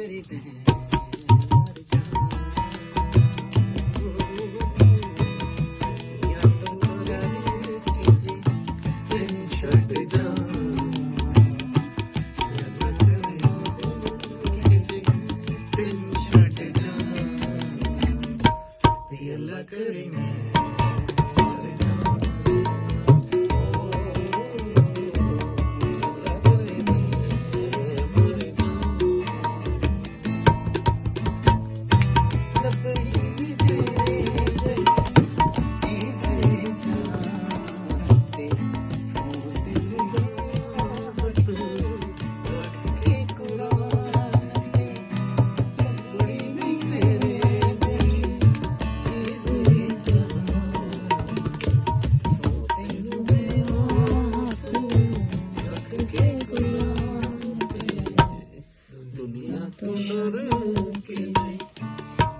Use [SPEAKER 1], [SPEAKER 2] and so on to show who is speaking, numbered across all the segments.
[SPEAKER 1] करते हैं Good evening.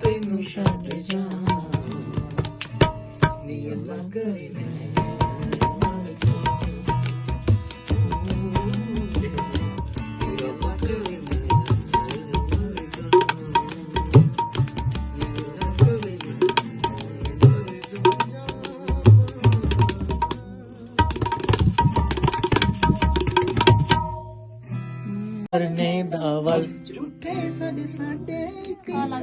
[SPEAKER 1] ਤੈਨੂੰ ਛੱਡ ਜਾ अवल। हाँ,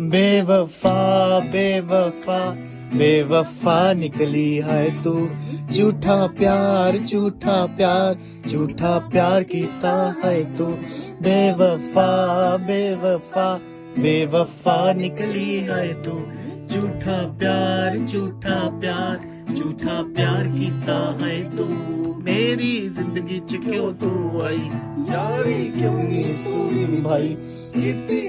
[SPEAKER 1] बेवफा बेवफा बेवफा निकली है तू। झूठा प्यार झूठा प्यार झूठा प्यार कीता है तू। बेवफा बेवफा बेवफा निकली है तू। झूठा प्यार झूठा प्यार झूठा प्यार
[SPEAKER 2] कीता है तू।
[SPEAKER 1] ਝੂਠਾ
[SPEAKER 2] ਪਿਆਰ ਕੀਤਾ ਹੈ ਤੂੰ ਮੇਰੀ ਜ਼ਿੰਦਗੀ ਚ ਕਿਉਂ ਤੂੰ ਆਈ ਯਾਰੀ ਕਿਉਂ ਨਹੀਂ ਸੋਈ ਭਾਈ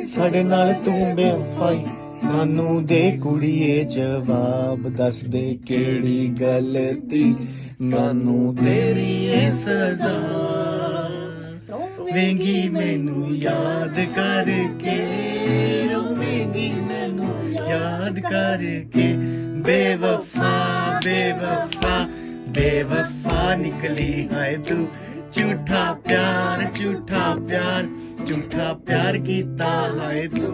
[SPEAKER 2] ਸਾਡੇ ਨਾਲ ਤੂੰ ਬੇਵਫਾਈ ਸਾਨੂੰ ਦੇ ਕੁੜੀਏ ਜਵਾਬ ਦੱਸ ਦੇ ਕਿਹੜੀ ਗਲਤੀ ਸਾਨੂੰ ਤੇਰੀ ਏ ਸਜ਼ਾ ਰੋਵੇਂਗੀ ਮੈਨੂੰ ਯਾਦ ਕਰਕੇ ਰੋਵੇਂਗੀ ਮੈਨੂੰ ਯਾਦ ਕਰਕੇ ਬੇਵਫਾ ਬੇਵਫਾ ਬੇਵਫਾ
[SPEAKER 3] निकली है तू। झूठा प्यार झूठा प्यार झूठा प्यार कीता है तू।